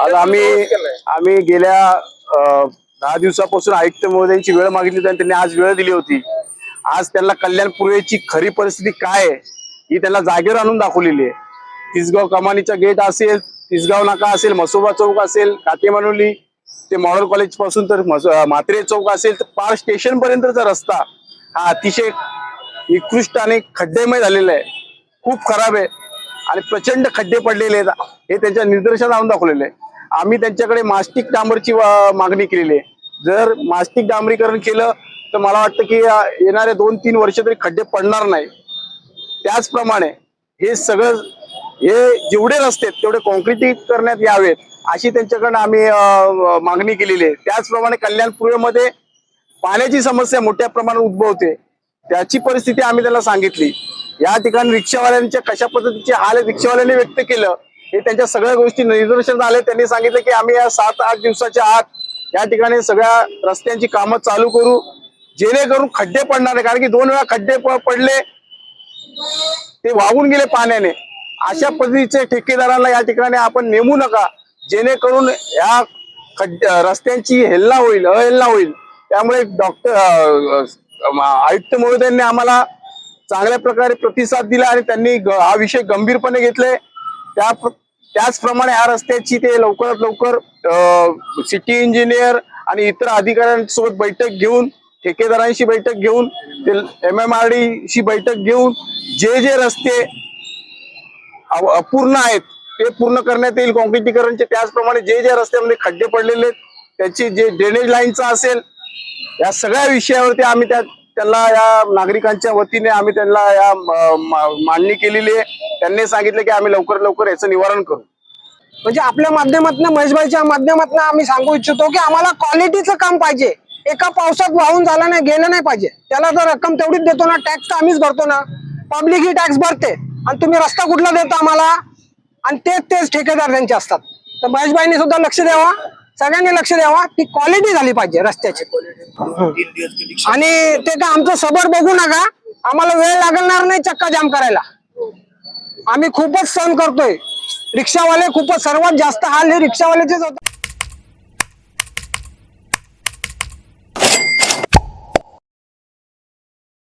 आज आम्ही आम्ही गेल्या अं, दहा दिवसापासून आयुक्त महोदयांची वेळ मागितली होती आणि त्यांनी आज वेळ दिली होती. आज त्यांना कल्याण पूर्वेची खरी परिस्थिती काय आहे ही त्यांना जागेवर आणून दाखवलेली आहे. तिसगाव कमानीचा गेट असेल तिसगाव नाका असेल मसोबा चौक असेल कातेमानुली ते मॉडेल कॉलेजपासून तर मस- अं, म्हात्रे चौक असेल तर पार स्टेशन पर्यंतचा रस्ता हा अतिशय निकृष्ट आणि खड्डेमय झालेला आहे. खूप खराब आहे आणि प्रचंड खड्डे पडलेले आहेत. हे त्यांच्या निदर्शनात आणून दाखवलेले आहे. आम्ही त्यांच्याकडे मास्टिक डांबरची मागणी केलेली आहे. जर मास्टिक डांबरीकरण केलं तर मला वाटतं की येणारे दोन तीन वर्ष तरी खड्डे पडणार नाही त्याचप्रमाणे हे सगळं हे जेवढे रस्ते तेवढे कॉन्क्रिटीत करण्यात यावेत अशी त्यांच्याकडनं आम्ही मागणी केलेली आहे. त्याचप्रमाणे कल्याण पूर्वेमध्ये पाण्याची समस्या मोठ्या प्रमाणात उद्भवते त्याची परिस्थिती आम्ही त्यांना सांगितली. या ठिकाणी रिक्षावाल्यांच्या कशा पद्धतीचे हाल रिक्षावाल्यांनी व्यक्त केलं. हे त्यांच्या सगळ्या गोष्टी निदर्शन आले त्यांनी सांगितलं की आम्ही या सात आठ दिवसाच्या आत या ठिकाणी सगळ्या रस्त्यांची कामं चालू करू. जेणेकरून खड्डे पडणार नाही. कारण की दोन वेळा खड्डे पडले ते वाहून गेले पाण्याने. अशा पद्धतीचे ठेकेदारांना या ठिकाणी आपण नेमू नका. जेणेकरून या खड्ड रस्त्यांची हेल्ला होईल अहेल्ला होईल. त्यामुळे डॉक्टर आयुक्त महोदयांनी आम्हाला चांगल्या प्रकारे प्रतिसाद दिला आणि त्यांनी हा विषय गंभीरपणे घेतले. त्या त्याचप्रमाणे या रस्त्याची ते लवकरात लवकर सिटी इंजिनियर आणि इतर अधिकाऱ्यांसोबत बैठक घेऊन ठेकेदारांशी बैठक घेऊन ते एम एम आर डी शी बैठक घेऊन जे जे रस्ते अपूर्ण आहेत ते पूर्ण करण्यात येईल. कॉन्क्रिटीकरणचे त्याचप्रमाणे जे जे रस्त्यामध्ये खड्डे पडलेले आहेत त्याची जे ड्रेनेज लाईनचा असेल या सगळ्या विषयावरती आम्ही त्या त्यांना या नागरिकांच्या वतीने आम्ही त्यांना या मांडणी केलेली आहे. त्यांनी सांगितलं की आम्ही लवकर लवकर याचं निवारण करू. म्हणजे आपल्या माध्यमातून महेशभाईच्या माध्यमातून आम्ही सांगू इच्छितो की आम्हाला क्वालिटीचं काम पाहिजे. एका पावसात वाहून झालं नाही गेलं नाही पाहिजे. त्याला जर रक्कम तेवढीच देतो ना टॅक्स तर आम्हीच भरतो ना. पब्लिक ही टॅक्स भरते. आणि तुम्ही रस्ता कुठला देता आम्हाला? आणि तेच तेच ठेकेदार त्यांचे असतात. तर महेशबाईंनी सुद्धा लक्ष द्यावा. सगळ्यांनी लक्ष द्यावा ती क्वालिटी झाली पाहिजे रस्त्याची. आणि ते का आमचं सबर बघू नका. आम्हाला वेळ लागणार नाही चक्का जाम करायला. आम्ही खूपच सहन करतोय. रिक्षावाले खूपच सर्वात जास्त हाल हे रिक्षावाल्याचेच होते